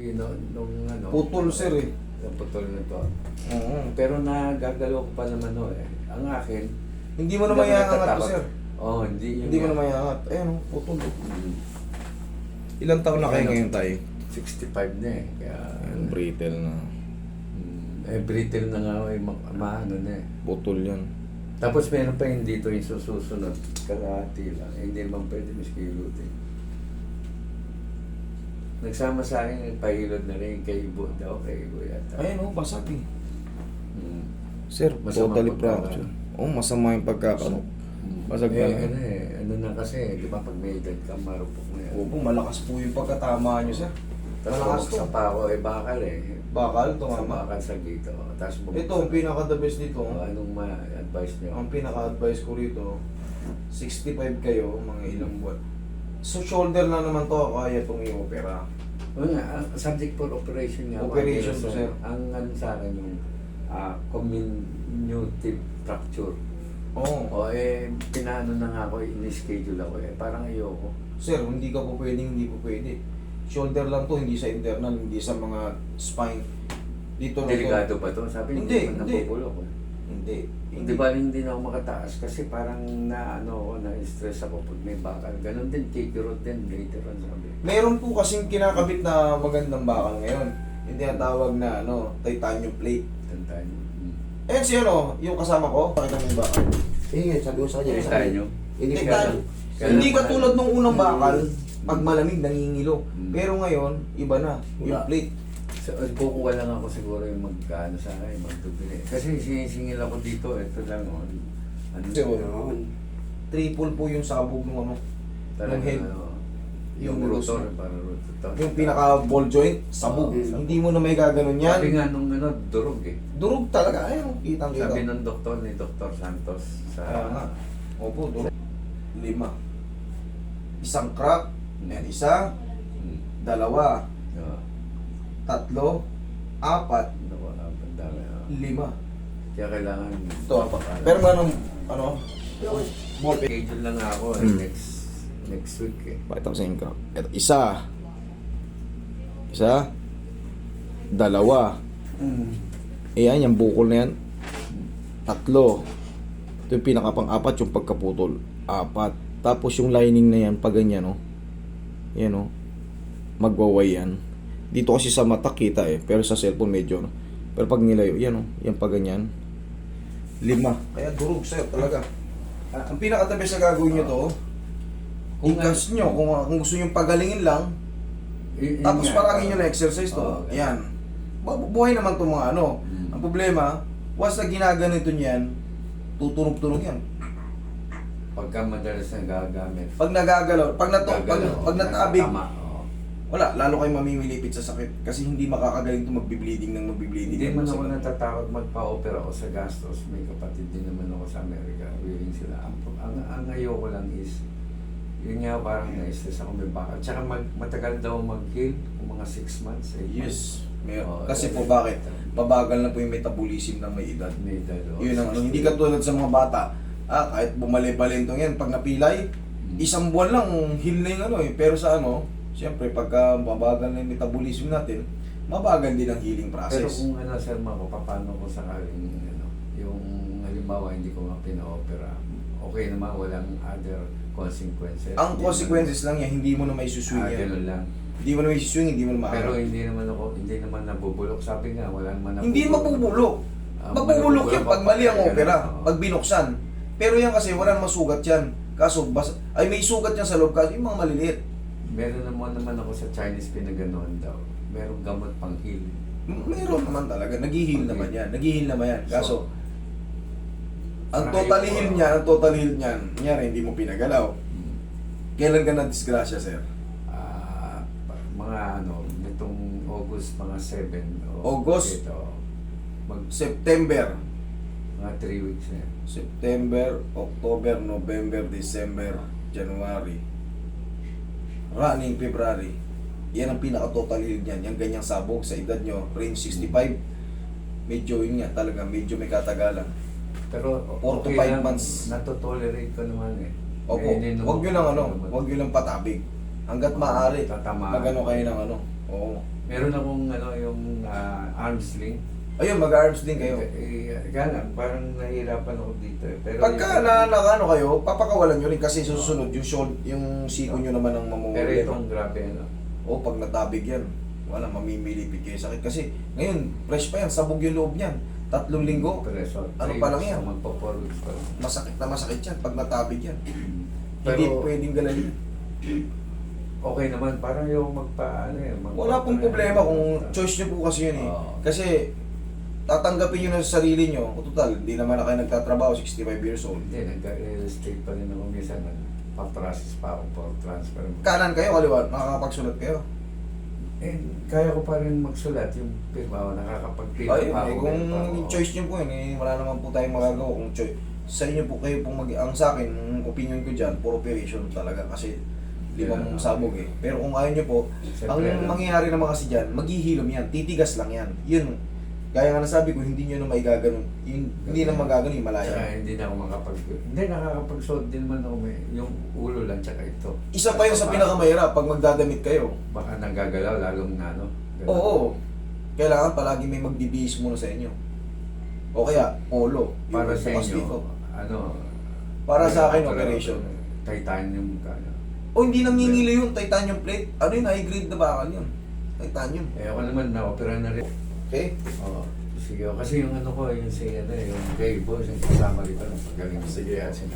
Yun, nung ano. Putol, sir, eh. Yung putol na to. Oo. Pero nagagalaw ko pa naman no eh. Ang akin, Hindi mo na mayangat to, sir. Oo, oh, hindi. yun Hindi mo nga. na mayangat. Ayan, oh, putol. Mm, Ilang taon na kayo ngayon tayo? 65 na eh. Kaya, Ayan, brittle na. mm, eh, brittle na nga eh, ma- maano na eh. Putol yan. Tapos meron pa yung dito yung susunod, kalahati lang. Eh, hindi naman pwede miski hilutin. Nagsama sa akin, pahilod na rin kay Ibo daw, kay Ibo yata. Ayan, oh, basag eh. Mm. Sir, Masama totally fracture. Oo, oh, masama yung pagkakano. Mm. Basag eh, na. ano eh, ano na kasi, di ba pag may edad ka, marupok na yan. Opo, malakas po yung pagkatama nyo, sir. Tapos malakas to. pa ako, eh bakal eh. Bakal, Sa tumama. bakal sa gito. Tapos bumagsak. Ito, ang pinaka-the best dito. Oh, anong ma-advise nyo? Ang pinaka-advice ko rito, 65 kayo, mga ilang buwan. So, shoulder na naman to, kaya itong i-opera. Oo nga, ang subject for operation nga. Operation to, sir. Ang ano sa akin yung ah, comminutive fracture. Oo. O eh, pinano na nga ako, in-schedule ako eh. Parang ayoko. Sir, hindi ka po pwedeng hindi po pwede. Shoulder lang to, hindi sa internal, hindi sa mga spine. Dito na to. Delikado ba to? Sabi Hindi, hindi, hindi. Hindi. Hindi ba hindi na ako makataas kasi parang na ano ako, na-stress ako pag may bakal. Ganon din, kikirot din later on sabi. Meron po kasing kinakabit na magandang bakal ngayon. Yung tinatawag na ano, titanium plate. Tandaan nyo. Hmm. Eh si ano, yung kasama ko, pakita mo yung bakal. Eh, sabi ko sa kanya. Nyo. Hindi ka tal- hindi katulad nung unang bakal, pag malamig nangingilo. Mm. Pero ngayon, iba na. Yung Wala. plate. So, kukuha lang ako siguro yung magkano sa akin, magtutuli. Kasi sinisingil ako dito, ito lang. Oh, ano, Kasi wala. Triple po yung sabog ng ano. talaga, yung head. ano, Yung yung rotor, para rotor. Yung pinaka ball joint, sabog. Oo, sabog. Hindi mo na may gaganon yan. Sabi nga nung ano, durog eh. Durog talaga. Ayun, kitang kita. Sabi ng doktor ni Dr. Santos sa... Nga. Opo, durog. Lima. Isang crack. Yan, isa. Hmm. Dalawa. Oo. Tatlo. Apat. Naku, ang dami. ah. Lima. Kaya kailangan... Ito. Pero man, ano, ball Schedule lang ako eh, Hmm. next next week eh. Pakita ko sa inyo. Ito, isa. Isa. Dalawa. Ayan, yung bukol na yan. Tatlo. Ito yung pinakapang-apat, yung pagkaputol. Apat. Tapos yung lining na yan, pag ganyan, oh. Yan, oh. Magwaway yan. Dito kasi sa mata kita eh, pero sa cellphone medyo, no? Pero pag nilayo, yan, oh. Yan pag ganyan. Lima. Kaya durog sa'yo talaga. Ah, ang pinakatabi sa gagawin nyo to, Kung ikas nyo, kung, kung gusto nyo pagalingin lang, Y- yun tapos nga. parangin nyo na exercise to. Ganun. Yan. Buhay naman itong mga ano. Mm. Ang problema, once na ginaganito niyan, tutunog-tunog yan. Pagka madalas na gagamit. Pag nagagalaw, pag nato, pag, gagalaw, pag natabig, tama. Wala, lalo kayo mamimilipit sa sakit. Kasi hindi makakagaling to magbi-bleeding ng magbi-bleeding. Hindi man ako natatakot magpa-opera ako sa gastos. May kapatid din naman ako sa Amerika. Willing sila. Ang, ang, ang ayoko lang is, yun nga parang na-stress ako may bakal. Tsaka mag, matagal daw mag-heal, kung mga 6 months. Eh. Yes. Meron. Oo, Kasi po bakit? Pabagal na po yung metabolism ng may edad. May edad, oo. Yun ang ano, hindi katulad sa mga bata. Ah, kahit bumali-balentong yan, pag napilay, Mm. isang buwan lang, heal na yung ano eh. Pero sa ano, siyempre, pagka mabagal na yung metabolism natin, mabagal din ang healing Pero process. kung ano, sir, Mako, paano ko sakaling, ano, yung halimbawa hindi ko pina-opera, okay naman, walang other consequences. ang Hindi consequences lang yan, hindi mo na may suswing Ah, yan. lang. Hindi mo na may suswing, hindi mo na Pero maaari. hindi naman ako, hindi naman nabubulok. Sabi nga, wala naman Hindi mapubulok. Ah, Mapubulok yan pag mali ang opera, oo. pag binuksan. Pero yan kasi walang masugat yan. Kaso, bas, ay may sugat yan sa loob kasi yung mga maliliit. Meron naman naman ako sa Chinese pinaganoon daw. Merong gamot pang heal. Meron naman talaga, nag-heal naman yan. Nag-heal naman yan. Kaso, ang Parang total heal niya, ang total heal niyan, nyari, hindi mo pinagalaw. Kailan ka na-disgrasya, sir? Ah, mga ano, nitong August mga 7. August? Ito, mag, September. mga 3 weeks na. yan. September, October, November, December, January. Running February. Yan ang pinaka-total heal niyan. Yung ganyang sabog sa edad nyo, range 65. Medyo yun nga talaga, medyo may katagalan. Pero Four to okay five lang, months. Natotolerate ko naman eh. Opo, Eh, ininom wag nyo lang ano, ng gamot. wag nyo lang patabig. Hanggat maaari, Tatamaan. magano kayo ng ano. Oo. Meron akong ano, yung ah, arm sling. Ayun, mag-arms din kayo. Eh, eh, kaya parang nahihirapan ako dito. eh. Pero Pagka yung- na, na ano kayo, papakawalan nyo rin kasi susunod yung shoulder, yung siko nyo naman ang Pero mamumuli. itong grabe, ano. O pag natabig yan, wala, mamimilipit kayo sakit. Kasi ngayon, fresh pa yan, sabog yung loob niyan. Tatlong linggo, Preso. Ano pa lang yan? Magpo-forward pa lang. masakit na masakit yan pag natabig yan. Pero- Hindi pwedeng galalin. Okay naman, parang yung magpa, ano eh. magpa- Wala pong problema kung choice nyo po kasi yun eh. Oo. Kasi tatanggapin nyo na sa sarili nyo, o total, hindi naman na kayo nagtatrabaho, 65 years old. Hindi, nag-real estate pa rin ako minsan. Pa-process pa ako for transfer. Kanan kayo, kaliwa, nakakapagsulat kayo. Eh, kaya ko pa rin magsulat yung pirma ko, nakakapag-print Ayun, pa eh, ako. kung choice nyo po yun, eh, wala naman po tayong magagawa kung choice. Sa inyo po kayo pong mag ang sa akin, ang opinion ko dyan, for operation talaga kasi limang Yeah. sabog eh. Pero kung ayaw nyo po, ang Siyempre, ano. mangyayari naman kasi dyan, maghihilom yan, tititigas lang yan. Yun, kaya nga nasabi ko, hindi nyo na maigaganon. Yun, hindi na magaganon yung Tsaka malaya. hindi na ako makapag... Hindi, nakakapag-suot din man ako may... Yung ulo lang, tsaka ito. Isa pa yun sa pinakamahirap pag magdadamit kayo. Baka nagagalaw, lalong na, no? Ganun. Oo. Kailangan palagi may magbibihis muna sa inyo. O kaya, polo. yung Para sa inyo, dito. ano... Para sa akin, operation. Titanium ka, no? O hindi nangingilo yun, titanium plate. Ano yun, high grade na bakal yun. Titanium. Eh, ako naman, na-opera na rin. Okay? Oo. Sige, kasi yung ano ko, yung si ano, yung gay boss, yung kasama rito, ng pagaling. Sige. Kasi